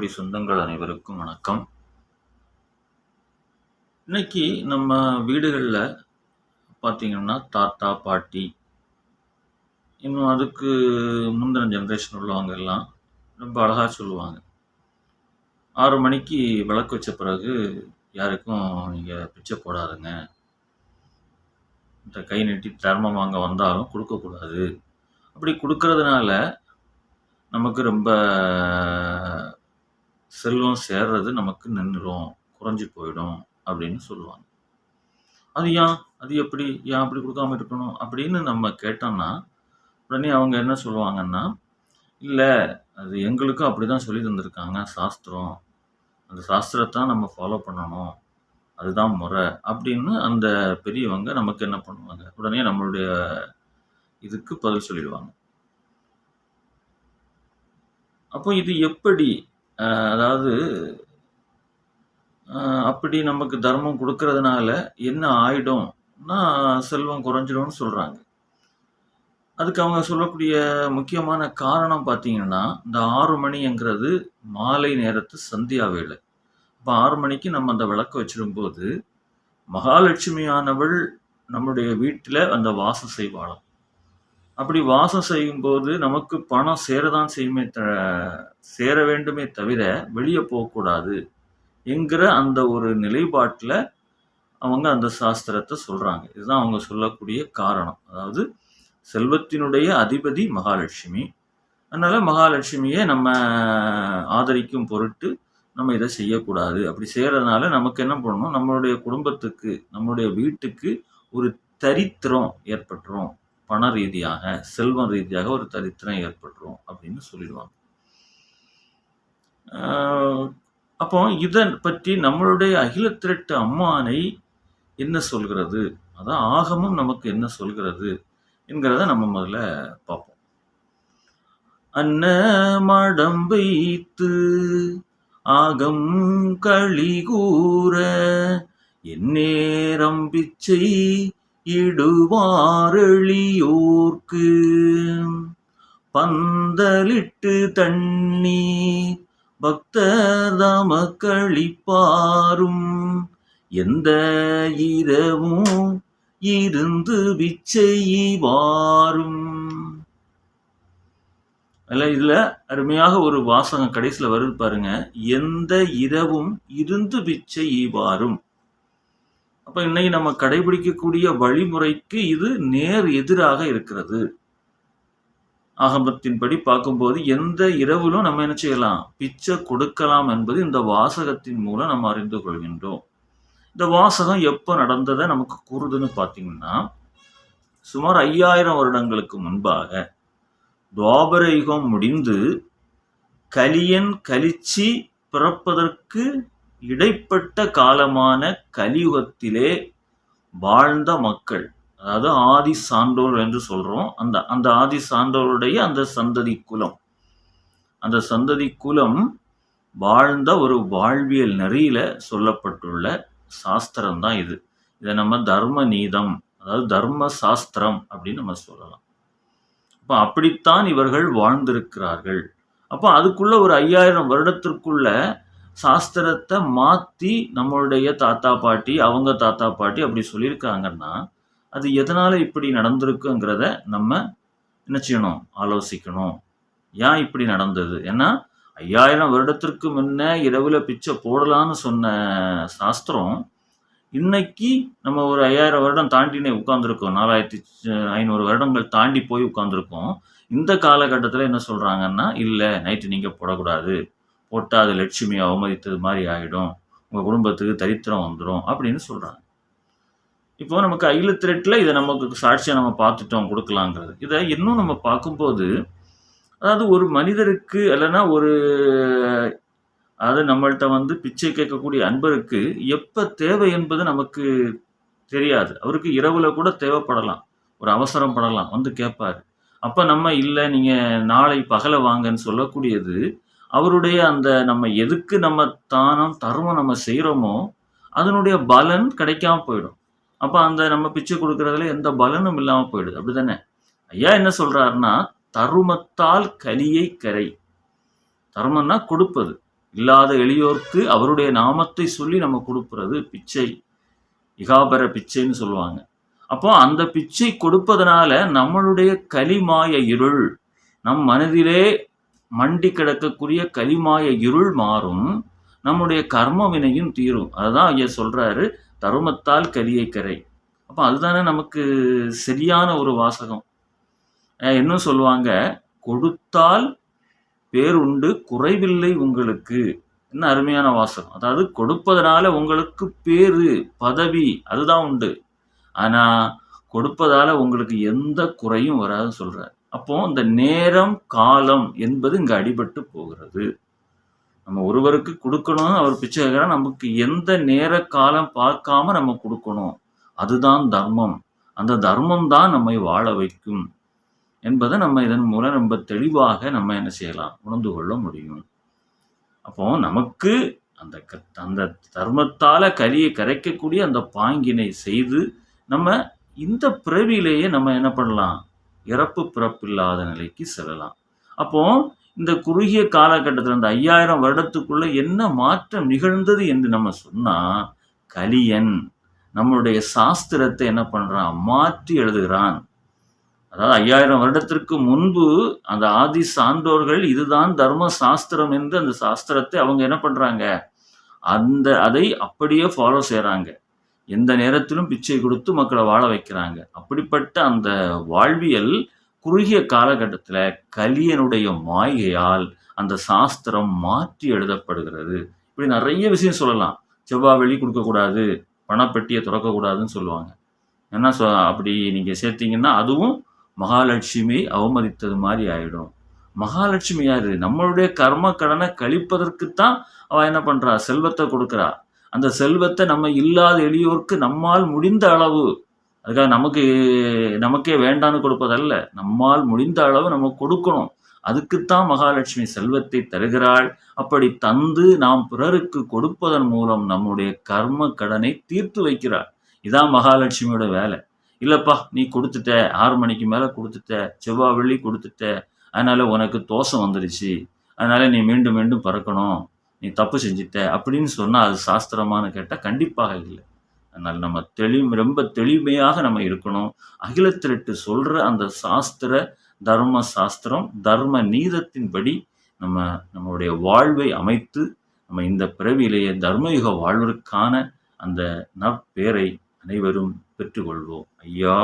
குரலமுதக்குடி சொந்தங்கள் அனைவருக்கும் வணக்கம். இன்னைக்கு நம்ம வீடுகளில் பார்த்தீங்கன்னா தாத்தா பாட்டி இன்னும் அதுக்கு முந்தின ஜென்ரேஷன் உள்ளவங்க எல்லாம் ரொம்ப அழகாக சொல்லுவாங்க. ஆறு மணிக்கு விளக்கு வச்ச பிறகு யாருக்கும் நீங்கள் பிச்சை போடாதுங்க. இந்த கை நீட்டி தர்மம் வாங்க வந்தாலும் கொடுக்கக்கூடாது அப்படி கொடுக்கறதுனால நமக்கு ரொம்ப செல்வம் சேர்றது நமக்கு நின்றுடும் குறைஞ்சி போயிடும் அப்படின்னு சொல்லுவாங்க. அது ஏன்? அது எப்படி? ஏன் அப்படி கொடுக்காம இருக்கணும்? அப்படின்னு நம்ம கேட்டோம்னா உடனே அவங்க என்ன சொல்லுவாங்கன்னா இல்லை அது எங்களுக்கும் அப்படி தான் சொல்லி தந்திருக்காங்க சாஸ்திரம். அந்த சாஸ்திரத்தை நம்ம ஃபாலோ பண்ணணும். அதுதான் முறை. அப்படின்னு அந்த பெரியவங்க நமக்கு என்ன பண்ணுவாங்க? உடனே நம்மளுடைய இதுக்கு பதில் சொல்லிடுவாங்க. அப்போ இது எப்படி அதாவது அப்படி நமக்கு தர்மம் கொடுக்கறதுனால என்ன ஆயிடும்னா செல்வம் குறைஞ்சிடும்னு சொல்கிறாங்க அதுக்கு அவங்க சொல்லக்கூடிய முக்கியமான காரணம் பார்த்தீங்கன்னா இந்த ஆறு மணிங்கிறது மாலை நேரத்து சந்தியா வேலை இப்போ ஆறு மணிக்கு நம்ம அந்த விளக்கு வச்சிடும்போது மகாலட்சுமியானவள் நம்முடைய வீட்டில் அந்த வாசம் செய்வாளாம் அப்படி வாசம் செய்யும்போது நமக்கு பணம் சேரதான் செய்யுமே த சேர வேண்டுமே தவிர வெளியே போகக்கூடாது என்கிற அந்த ஒரு நிலைப்பாட்டில் அவங்க அந்த சாஸ்திரத்தை சொல்கிறாங்க இதுதான் அவங்க சொல்லக்கூடிய காரணம். அதாவது செல்வத்தினுடைய அதிபதி மகாலட்சுமி. அதனால் மகாலட்சுமியை நம்ம ஆதரிக்கும் பொருட்டு நம்ம இதை செய்யக்கூடாது. அப்படி செய்கிறதுனால நமக்கு என்ன பண்ணணும்? நம்மளுடைய குடும்பத்துக்கு நம்மளுடைய வீட்டுக்கு ஒரு தரித்திரம் ஏற்பட்டுரும். பண ரீதியாக செல்வம் ரீதியாக ஒரு தரித்திரம் ஏற்பட்டுரும் அப்படின்னு சொல்லிடுவாங்க. ஆஹ் அப்போ இதை பற்றி நம்மளுடைய அகில திரட்டு அம்மானை என்ன சொல்கிறது? அதான் ஆகமும் நமக்கு என்ன சொல்கிறது? என்கிறத நம்ம முதல்ல பார்ப்போம். அன்ன மடம் வைத்து ஆகம் களி கூற எந்நேரம் பிச்சை இடுவாரெளியோர்க்கு. பந்தலிட்டு தண்ணீர் பக்ததமக்களிப்பாரும். எந்த இரவும் இருந்து விச்சை வாரும் அல்ல இதுல அருமையாக ஒரு வாசகம் கடைசியில் வருது பாருங்க. எந்த இரவும் இருந்து பிச்சை ஈவாரும் அப்ப இன்னைக்கு நம்ம கடைபிடிக்கக்கூடிய வழிமுறைக்கு இது நேர் எதிராக இருக்கிறது. ஆகமத்தின்படி பார்க்கும்போது எந்த இரவிலும் நம்ம என்ன செய்யலாம்? பிச்சை கொடுக்கலாம் என்பது இந்த வாசகத்தின் மூலம் நம்ம அறிந்து கொள்கின்றோம். இந்த வாசகம் எப்போ நடந்ததை நமக்கு கூறுதுன்னு பார்த்தீங்கன்னா சுமார் ஐயாயிரம் வருடங்களுக்கு முன்பாக துவாபர யுகம் முடிந்து கலியன் கலிச்சி பிறப்பதற்கு இடைப்பட்ட காலமான கலியுகத்திலே வாழ்ந்த மக்கள் அதாவது ஆதி சான்றோர் என்று சொல்றோம். அந்த அந்த ஆதி சான்றோருடைய அந்த சந்ததி குலம். அந்த சந்ததி குலம் வாழ்ந்த ஒரு வாழ்வியல் நெறியில சொல்லப்பட்டுள்ள சாஸ்திரம் தான் இது. இதை நம்ம தர்ம நீதம் அதாவது தர்ம சாஸ்திரம் அப்படின்னு நம்ம சொல்லலாம். அப்போ அப்படித்தான் இவர்கள் வாழ்ந்திருக்கிறார்கள். அப்போ அதுக்குள்ள ஒரு ஐயாயிரம் வருடத்திற்குள்ள சாஸ்திரத்தை மாற்றி நம்மளுடைய தாத்தா பாட்டி அவங்க தாத்தா பாட்டி அப்படி சொல்லியிருக்காங்கன்னா அது எதனால் இப்படி நடந்திருக்குங்கிறத நம்ம என்ன செய்யணும்? ஆலோசிக்கணும். ஏன் இப்படி நடந்தது? ஏன்னா ஐயாயிரம் வருடத்திற்கு முன்ன இரவில் பிச்சை போடலான்னு சொன்ன சாஸ்திரம் இன்னைக்கு நம்ம ஒரு ஐயாயிரம் வருடம் தாண்டினே உட்காந்துருக்கோம் நாலாயிரத்தி ஐநூறு வருடங்கள் தாண்டி போய் உட்காந்துருக்கோம் இந்த காலகட்டத்தில் என்ன சொல்கிறாங்கன்னா இல்லை நைட்டு நீங்கள் போடக்கூடாது. போட்டால் அது லட்சுமியை அவமதித்தது மாதிரி ஆகிடும் உங்கள் குடும்பத்துக்கு தரித்திரம் வந்துடும் அப்படின்னு சொல்கிறாங்க இப்போ நமக்கு அகில திரட்டில் இதை நமக்கு சாட்சியாக நம்ம பார்த்துட்டோம் கொடுக்கலாங்கிறது. இதை இன்னும் நம்ம பார்க்கும்போது அதாவது ஒரு மனிதருக்கு இல்லைன்னா ஒரு அதாவது நம்மள்கிட்ட வந்து பிச்சை கேட்கக்கூடிய அன்பருக்கு எப்போ தேவை என்பது நமக்கு தெரியாது. அவருக்கு இரவில் கூட தேவைப்படலாம். ஒரு அவசரம் படலாம். வந்து கேட்பாரு. அப்போ நம்ம இல்லை நீங்கள் நாளை பகலை வாங்கன்னு சொல்லக்கூடியது அவருடைய அந்த நம்ம எதுக்கு நம்ம தானம் தர்மம் நம்ம செய்கிறோமோ அதனுடைய பலன் கிடைக்காம போயிடும். அப்போ அந்த நம்ம பிச்சை கொடுக்குறதுல எந்த பலனும் இல்லாமல் போயிடுது. அப்படிதானே? ஐயா என்ன சொல்கிறாருன்னா தருமத்தால் கலியை கரை. தர்மம்னா கொடுப்பது. இல்லாத எளியோர்க்கு அவருடைய நாமத்தை சொல்லி நம்ம கொடுக்குறது பிச்சை. இகாபர பிச்சைன்னு சொல்லுவாங்க. அப்போ அந்த பிச்சை கொடுப்பதனால நம்மளுடைய கலிமாய இருள் நம் மனதிலே மண்டி கிடக்கக்கூடிய கலிமாய இருள் மாறும் நம்முடைய கர்ம வினையும் தீரும். அதுதான் ஐயா சொல்றாரு தருமத்தால் கலியை கரை. அப்போ அதுதானே நமக்கு சரியான ஒரு வாசகம். இன்னும் சொல்லுவாங்க? கொடுத்தால் பேருண்டு குறைவில்லை உங்களுக்கு. என்ன அருமையான வாசகம். அதாவது கொடுப்பதனால உங்களுக்கு பேரு பதவி அதுதான் உண்டு. ஆனா கொடுப்பதால உங்களுக்கு எந்த குறையும் வராதுன்னு சொல்றாரு. அப்போ இந்த நேரம் காலம் என்பது இங்க அடிபட்டு போகிறது. நம்ம ஒருவருக்கு கொடுக்கணும் அவர் பிச்சை கேட்கிறா நமக்கு எந்த நேர காலம் பார்க்காம நம்ம கொடுக்கணும். அதுதான் தர்மம். அந்த தர்மம் தான் நம்மை வாழ வைக்கும் என்பதை நம்ம இதன் மூலம் ரொம்ப தெளிவாக நம்ம என்ன செய்யலாம்? உணர்ந்து கொள்ள முடியும். அப்போ நமக்கு அந்த க- அந்த தர்மத்தால கரியை கரைக்கக்கூடிய அந்த பாங்கினை செய்து நம்ம இந்த பிறவியிலேயே நம்ம என்ன பண்ணலாம்? இறப்பு பிறப்பில்லாத நிலைக்கு செல்லலாம். அப்போ இந்த குறுகிய காலகட்டத்தில் அந்த ஐயாயிரம் வருடத்துக்குள்ள என்ன மாற்றம் நிகழ்ந்தது என்று நம்ம சொன்னா கலியன் நம்மளுடைய சாஸ்திரத்தை என்ன பண்றான்? மாற்றி எழுதுகிறான். அதாவது ஐயாயிரம் வருடத்திற்கு முன்பு அந்த ஆதி சான்றோர்கள் இதுதான் தர்ம சாஸ்திரம் என்று அந்த சாஸ்திரத்தை அவங்க என்ன பண்றாங்க? அந்த அதை அப்படியே ஃபாலோ செய்கிறாங்க எந்த நேரத்திலும் பிச்சை கொடுத்து மக்களை வாழ வைக்கிறாங்க. அப்படிப்பட்ட அந்த வாழ்வியல் குறுகிய காலகட்டத்தில் கலியனுடைய மாயையால் அந்த சாஸ்திரம் மாற்றி எழுதப்படுகிறது. இப்படி நிறைய விஷயம் சொல்லலாம். செவ்வாய் வெளி கொடுக்கக்கூடாது பணப்பெட்டியை திறக்கக்கூடாதுன்னு சொல்லுவாங்க. என்ன சொ அப்படி நீங்கள் சேர்த்தீங்கன்னா அதுவும் மகாலட்சுமி அவமதித்தது மாதிரி ஆயிடும். மகாலட்சுமி யார்? நம்மளுடைய கர்ம கடனை கழிப்பதற்குத்தான் அவள் என்ன பண்ணுறா செல்வத்தை கொடுக்குறா. அந்த செல்வத்தை நம்ம இல்லாத எளியோருக்கு நம்மால் முடிந்த அளவு அதுக்காக நமக்கு நமக்கே வேண்டான்னு கொடுப்பதல்ல நம்மால் முடிந்த அளவு நம்ம கொடுக்கணும். அதுக்குத்தான் மகாலட்சுமி செல்வத்தை தருகிறாள். அப்படி தந்து நாம் பிறருக்கு கொடுப்பதன் மூலம் நம்முடைய கர்ம கடனை தீர்த்து வைக்கிறாள். இதான் மகாலட்சுமியோட வேலை. இல்லப்பா நீ கொடுத்துட்ட ஆறு மணிக்கு மேலே கொடுத்துட்ட செவ்வாய் வெள்ளி கொடுத்துட்ட அதனால உனக்கு தோஷம் வந்துடுச்சு அதனால நீ மீண்டும் மீண்டும் பறக்கணும். நீ தப்பு செஞ்சிட்ட அப்படின்னு சொன்னால் அது சாஸ்திரமான்னு கேட்டால் கண்டிப்பாக இல்லை. அதனால் நம்ம தெளி ரொம்ப தெளிமையாக நம்ம இருக்கணும். அகிலத்திரட்டு சொல்கிற அந்த சாஸ்திர தர்ம சாஸ்திரம் தர்ம நீதத்தின்படி நம்ம நம்மளுடைய வாழ்வை அமைத்து நம்ம இந்த பிறவியிலேயே தர்மயுக வாழ்விற்கான அந்த நற்பேரை அனைவரும் பெற்றுக்கொள்வோம். ஐயா